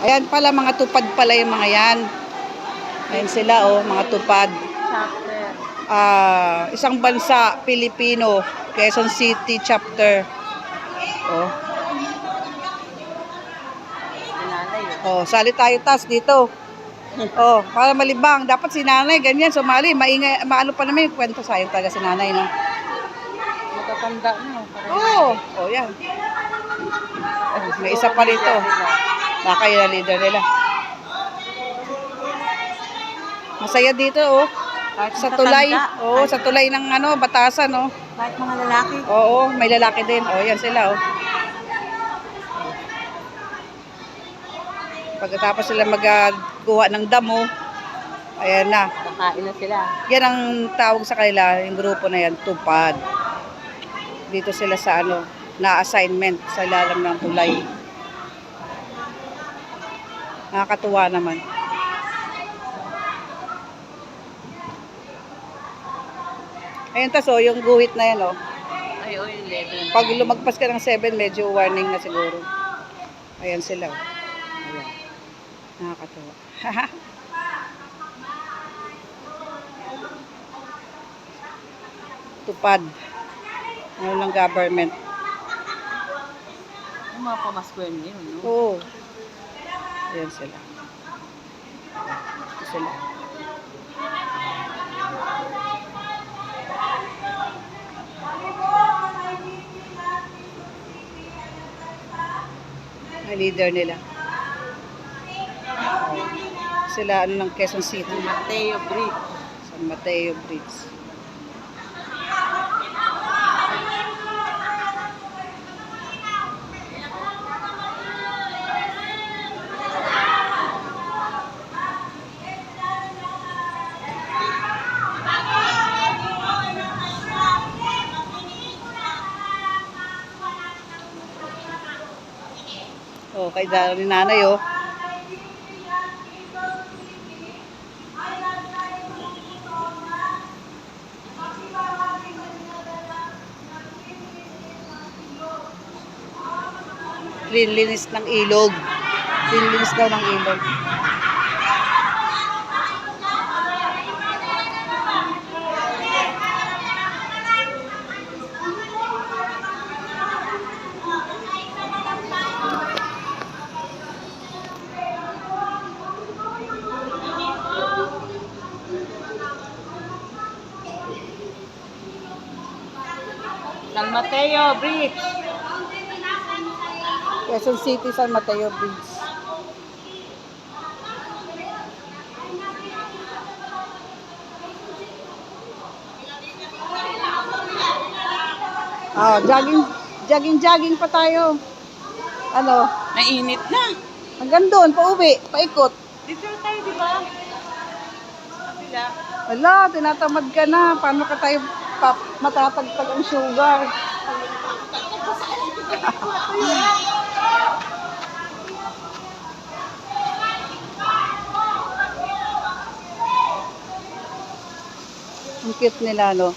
Ayan pala, mga tupad pala yung mga yan. Ayan sila, oh, mga tupad. Chapter. Ah, isang bansa, Pilipino, Quezon City chapter. Oh, yun. oh, sali tayo tas dito. Oh, para malibang. Dapat si nanay, ganyan, sumali. Maingay, maano pa naman yung kwento sa'yo talaga si nanay, no? Matatanda na. Oo. Oh, yan. May isa pa rito. Baka yun ang leader nila. Masaya dito, oh. Kahit Sa tulay. Oo, kahit- sa tulay ng ano, batasan, oh. Kahit mga lalaki. Oo, may lalaki din. Oh, yan sila, oh. Pagkatapos sila magkuha ng damo, ayan na. Kakain na sila. Yan ang tawag sa kanila, yung grupo na yan, tupad. Dito sila sa ano, na assignment sa ilalim ng tulay. Nakakatuwa naman. Ayun tas oh, yung guhit na yan oh. Ay, oy, 11. Pag lumagpas ka ng 7, medyo warning na siguro. Ayan sila oh. Ayan. Nakakatuwa. Tupad. Ano ng government. Yung mga pamasko yun yun, no? Oo. Ayan sila. Ito sila. Ang leader nila. Sila ano ng Quezon City. Yung Mateo Bridge. San Mateo Bridge. Oh, kay ni nanay, oh. Linlinis ng ilog. Linlinis daw ng ilog. San Mateo Bridge. Quezon City, San Mateo Bridge. Oh, jogging, jogging, jogging pa tayo. Ano? Nainit na. Hanggang doon, pauwi, paikot. Dito tayo, di ba? Wala, tinatamad ka na. Paano ka tayo matatagtag ang sugar? Ang cute nila, no?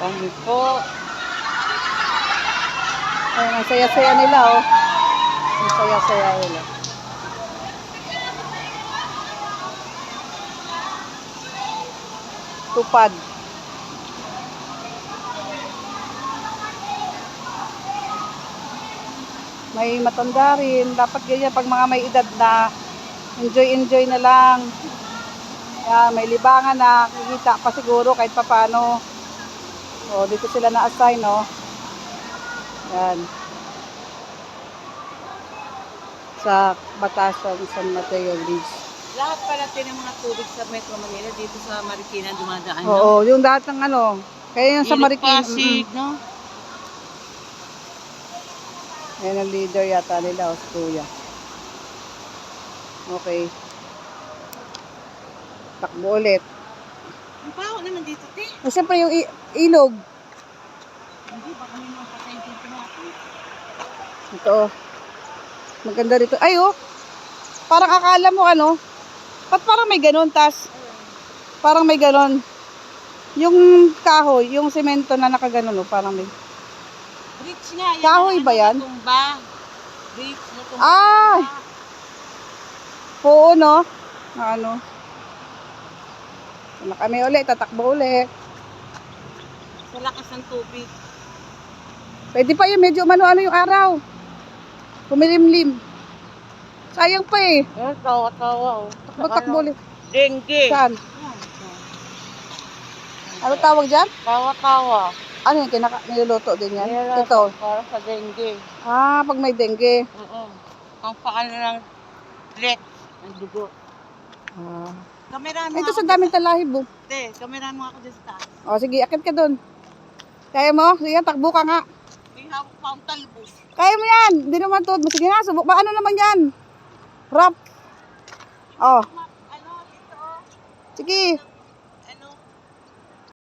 Kami po. Ayun, ang saya-saya nila, oh. Ang saya-saya nila. Tupad. May matanda rin. Dapat ganyan pag mga may edad na enjoy-enjoy na lang. Yan, may libangan na kikita pa siguro kahit papano. O, dito sila na-assign, no? Yan. Sa Batasan, San Mateo Bridge. Lahat pala din ng mga tubig sa Metro Manila dito sa Marikina dumadaan. no? Oo, yung dati ng ano, kaya yung sa Ilog Marikina. Pasig, no? Yan ang leader yata nila, o si Kuya. Okay. Takbo ulit. Ang baho naman dito, te. Eh, siyempre yung ilog. Hindi, baka may mga patay dito natin. Ito. oh. Maganda rito. Ay, oh. Parang akala mo ano. Ba't parang may ganon, tas? Parang may ganon. Yung kahoy, yung semento na nakaganon, oh, parang may. Bridge nga. Yan, Kahoy ba ano, yan? Tumba. Bridge na tumba. Ah! Oo, no? Na ano? Na kami uli, tatakbo uli. Sa lakas ng tubig. Pwede pa yun, medyo ano-ano yung araw. Kumilimlim. Sayang pa eh. Eh, tawa-tawa. Oh. Takbo-takbo ulit. Dengue. Saan? Ano tawag dyan? Tawa-tawa. Ano yung kinaka niluluto din yan? Nilalaman Ito. Para sa dengue. Ah, pag may dengue. Oo. Ang paano ng leg. Ang dugo. Ah. Kamera mo Ito sa daming talahib oh. Te, kamera mo ako dyan sa taas. O sige, akit ka dun. Kaya mo? Sige, takbo ka nga. May hawak pa akong talbos. Kaya mo yan. Hindi naman to. Sige nga, subok. Ba, ano naman yan? Rap. Oh, Ano, dito sige.